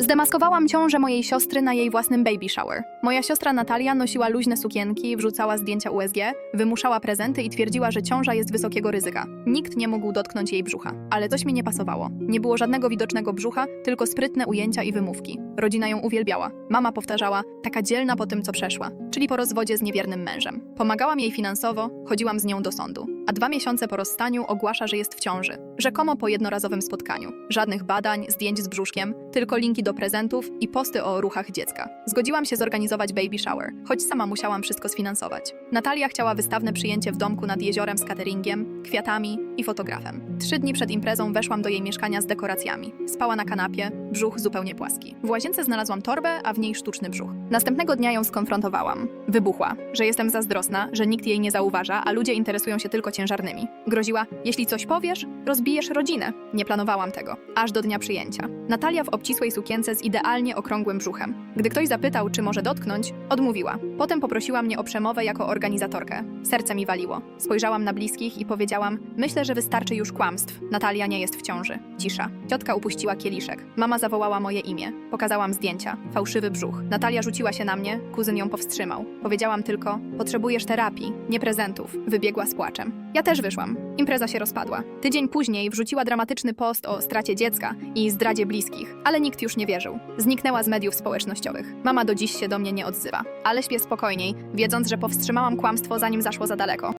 Zdemaskowałam ciążę mojej siostry na jej własnym baby shower. Moja siostra Natalia nosiła luźne sukienki, wrzucała zdjęcia USG, wymuszała prezenty i twierdziła, że ciąża jest wysokiego ryzyka. Nikt nie mógł dotknąć jej brzucha. Ale coś mi nie pasowało. Nie było żadnego widocznego brzucha, tylko sprytne ujęcia i wymówki. Rodzina ją uwielbiała. Mama powtarzała, taka dzielna po tym, co przeszła, czyli po rozwodzie z niewiernym mężem. Pomagałam jej finansowo, chodziłam z nią do sądu. A dwa miesiące po rozstaniu ogłasza, że jest w ciąży. Rzekomo po jednorazowym spotkaniu. Żadnych badań, zdjęć z brzuszkiem, tylko linki do prezentów i posty o ruchach dziecka. Zgodziłam się zorganizować baby shower, choć sama musiałam wszystko sfinansować. Natalia chciała wystawne przyjęcie w domku nad jeziorem z cateringiem, kwiatami i fotografem. Trzy dni przed imprezą weszłam do jej mieszkania z dekoracjami. Spała na kanapie, brzuch zupełnie płaski. W łazience znalazłam torbę, a w niej sztuczny brzuch. Następnego dnia ją skonfrontowałam. Wybuchła, że jestem zazdrosna, że nikt jej nie zauważa, a ludzie interesują się tylko ciężarnymi. Groziła, jeśli coś powiesz, rozbijesz rodzinę. Nie planowałam tego, aż do dnia przyjęcia. Natalia w obcisłej sukience z idealnie okrągłym brzuchem. Gdy ktoś zapytał, czy może dotknąć, odmówiła. Potem poprosiła mnie o przemowę jako organizatorkę. Serce mi waliło. Spojrzałam na bliskich i powiedziałam: Myślę, że wystarczy już kłamstw. Natalia nie jest w ciąży. Cisza. Ciotka upuściła kieliszek. Mama zawołała moje imię. Pokazałam zdjęcia. Fałszywy brzuch. Natalia rzuciła się na mnie, kuzyn ją powstrzymał. Powiedziałam tylko: Potrzebujesz terapii, nie prezentów. Wybiegła z płaczem. Ja też wyszłam. Impreza się rozpadła. Tydzień później wrzuciła dramatyczny post o stracie dziecka i zdradzie bliskich, ale nikt już nie wierzył. Zniknęła z mediów społecznościowych. Mama do dziś się do mnie nie odzywa. Ale śpię spokojniej, wiedząc, że powstrzymałam kłamstwo zanim zaszło za daleko.